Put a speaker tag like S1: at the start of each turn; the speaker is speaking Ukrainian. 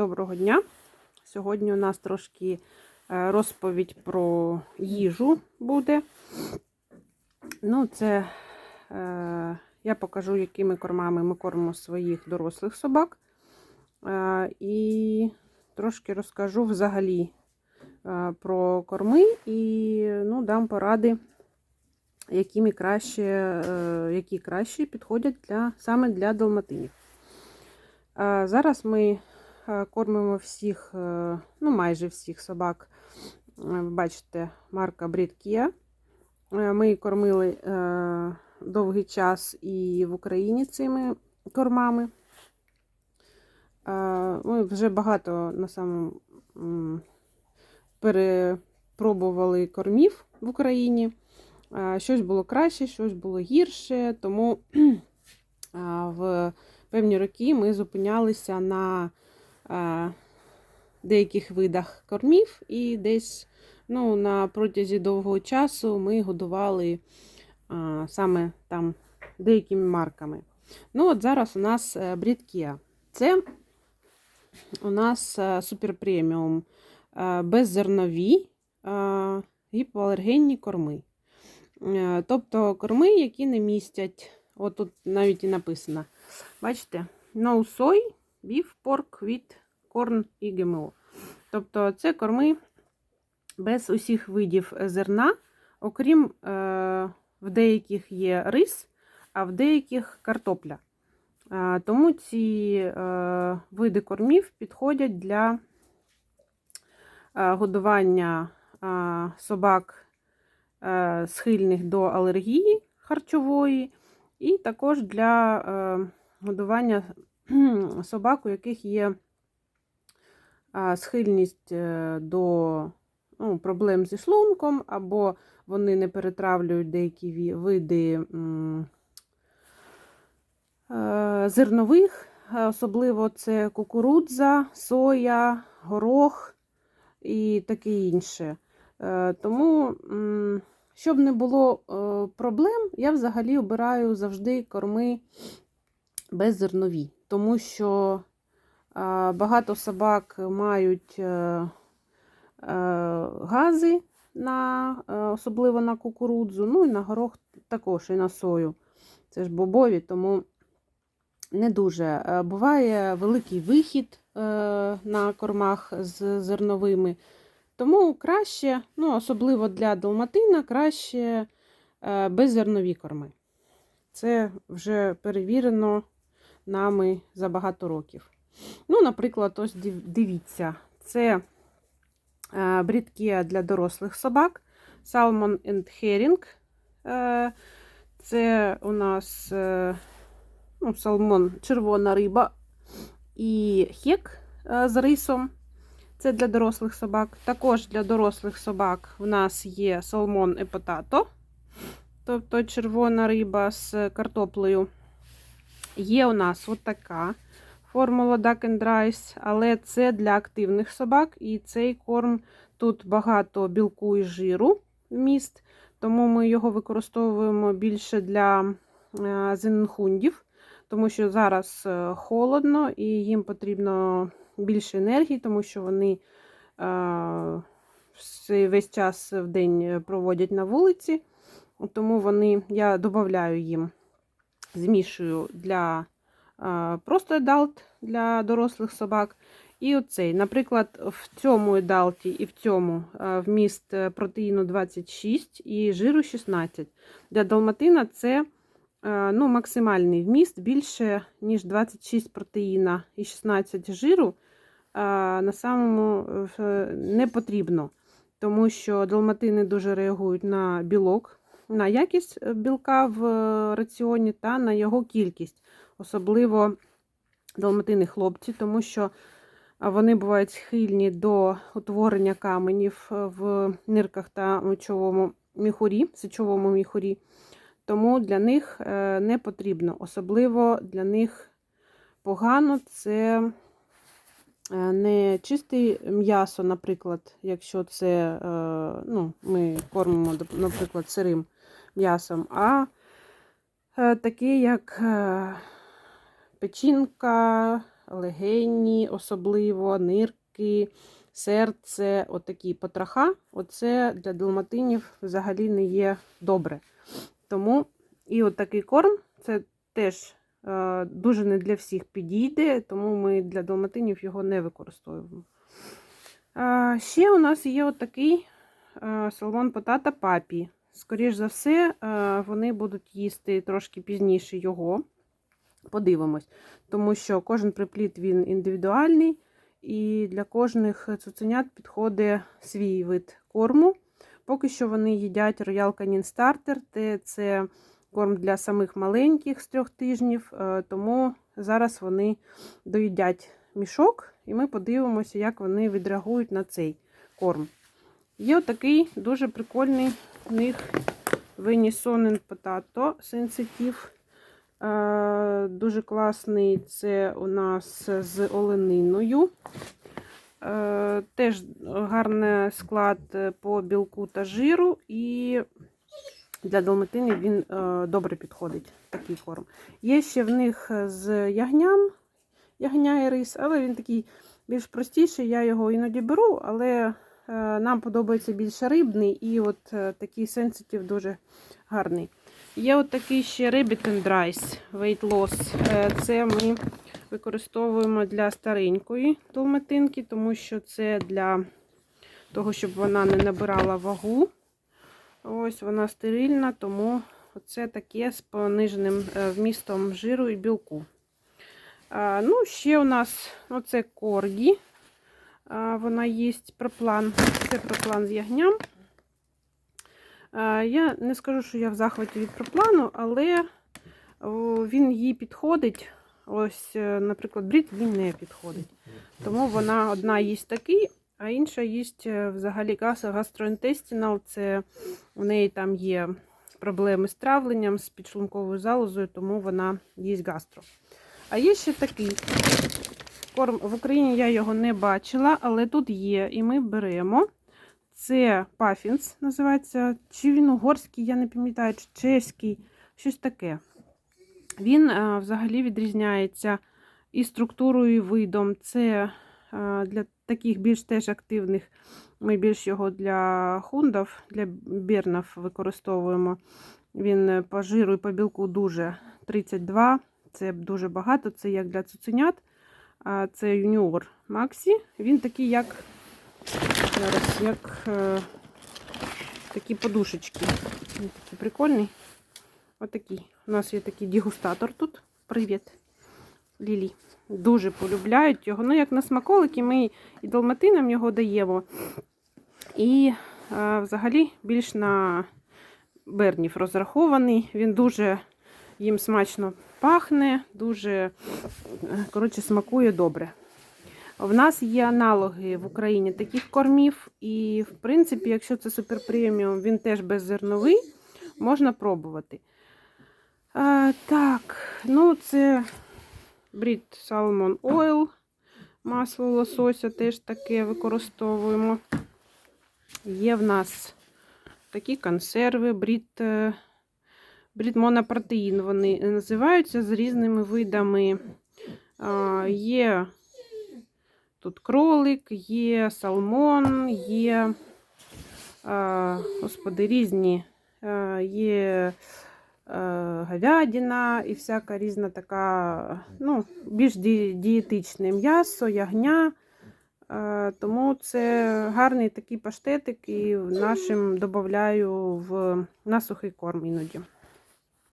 S1: Доброго дня! Сьогодні у нас трошки е, розповідь про їжу буде. Ну, це е, я покажу, якими кормами ми кормимо своїх дорослих собак. Е, і трошки розкажу взагалі е, про корми і ну, дам поради, якими краще, е, які краще підходять для, саме для далматинів. Е, Зараз ми кормимо всіх, е, ну майже всіх собак. Е, Ви бачите, марка Брідкія. Ми кормили е, довгий час і в Україні цими кормами. Е, Ми вже багато на самому перепробували кормів в Україні. Е, Щось було краще, щось було гірше, тому е, в певні роки ми зупинялися на е, деяких видах кормів, і десь ну, на протязі довгого часу ми годували е, саме там деякими марками. Ну, от зараз у нас е, брідкія. Це у нас е, супер е, беззернові гіпоалергенні корми. Тобто корми, які не містять, от тут навіть і написано. Бачите, no soy, beef, pork, wheat, corn і ГМО. Тобто це корми без усіх видів зерна, окрім е, в деяких є рис, а в деяких картопля. Е, тому ці е, види кормів підходять для годування собак схильних до алергії харчової, і також для годування собак, у яких є схильність е, до ну, проблем зі шлунком, або вони не перетравлюють деякі види е, зернових, е, особливо це кукурудза, соя, горох і таке інше. Тому, щоб не було проблем, я взагалі обираю завжди корми беззернові, тому що е, багато собак мають е, е, гази, на, особливо на кукурудзу, ну і на горох також, і на сою. Це ж бобові, тому не дуже. Буває великий вихід на кормах з зерновими. Тому краще, ну, особливо для далматина, краще беззернові корми. Це вже перевірено нами за багато років. Ну, наприклад, ось дивіться, це е, брідкія для дорослих собак, Salmon and Herring. Е, Це у нас е, ну, салмон, червона риба і хек з рисом. Це для дорослих собак. Також для дорослих собак в нас є салмон і потато, тобто червона риба з картоплею. Є у нас от така формула Duck and Rice, але це для активних собак. І цей корм тут багато білку і жиру вміст, тому ми його використовуємо більше для е, зенхундів, тому що зараз е, холодно і їм потрібно більше енергії, тому що вони е, весь час в день проводять на вулиці. Тому вони, я додаю їм, змішую для просто едалт для дорослих собак. І оцей, наприклад, в цьому едалті і в цьому вміст е, протеїну 26 і жиру 16. Для далматина це ну, максимальний вміст більше, ніж 26 протеїна і 16 жиру. На самому е, не потрібно, тому що далматини дуже реагують на білок, на якість е, білка в е, раціоні та на його кількість, особливо далматини хлопці, тому що вони бувають схильні до утворення каменів е, в нирках та мочовому міхурі, сечовому міхурі. Тому для них не потрібно. Особливо для них погано це не чисте м'ясо, наприклад, якщо це ну, ми кормимо, наприклад, сирим м'ясом, а е, таке, як е, печінка, легені, особливо, нирки, серце, отакі потроха. Оце для далматинів взагалі не є добре. Тому і от такий корм це теж е, дуже не для всіх підійде, тому ми для далматинів його не використовуємо. Ще у нас є от такий е, салмон потата папі. Скоріш за все, е, вони будуть їсти трошки пізніше його. Подивимось, тому що кожен припліт він індивідуальний, і для кожних цуценят підходить свій вид корму. Поки що вони їдять Royal Canin Starter, це корм для самих маленьких з трьох тижнів, е, тому зараз вони доїдять мішок, і ми подивимося, як вони відреагують на цей корм. Є отакий дуже прикольний в них Venison Potato. Е, Дуже класний це у нас з олениною. Е, Теж гарний склад по білку та жиру, і для далматини він е, добре підходить, такий корм. Є ще в них з ягням, ягня і рис, але він такий більш простіший. Я його іноді беру, але нам подобається більше рибний, і от е, такий сенситив дуже гарний. Є от такий ще Rabbit and Rice Weight Loss. Е, Це ми використовуємо для старенької долматинки, тому що це для того, щоб вона не набирала вагу. Ось вона стерильна, тому це таке з пониженим е, вмістом жиру і білку. Ну, ще у нас оце коргі. Вона є проплан. Це проплан з ягням. Я не скажу, що я в захваті від проплану, але він їй підходить. Ось, е, наприклад, брід він не підходить. Тому вона одна їсть такий, а інша їсть е, взагалі гас- гастроінтестинал. Це в неї там є проблеми з травленням, з підшлунковою залозою, тому вона їсть гастро. А є ще такий корм. В Україні я його не бачила, але тут є, і ми беремо. Це пафінс називається. Чи він угорський, я не пам'ятаю, чи чеський, щось таке. Він е, взагалі відрізняється і структурою, і видом. Це е, для таких більш теж активних. Ми більш його для хундів, для бірнів використовуємо. Він е, по жиру і по білку дуже 32. Це дуже багато, це як для цуценят. Це юніор Максі. Він такий, як зараз, як е, такі подушечки. Він такий прикольний. Отакий. У нас є такий дегустатор тут. Привіт, Лілі. Дуже полюбляють його. Ну, як на смаколики, ми і далматинам його даємо. І е, взагалі більш на бернів розрахований. Він дуже їм смачно пахне, дуже е, коротше, смакує добре. В нас є аналоги в Україні таких кормів, і, в принципі, якщо це супер преміум, він теж беззерновий, можна пробувати. А, так, ну це брід Salmon Oil, масло лосося теж таке використовуємо. Є в нас такі консерви, брід, е, монопротеїн вони називаються з різними видами. Є тут кролик, є салмон, є господи, різні є говядина і всяка різна така, ну, більш ді- дієтичне м'ясо, ягня. Тому це гарний такий паштетик і нашим додаю в на сухий корм іноді.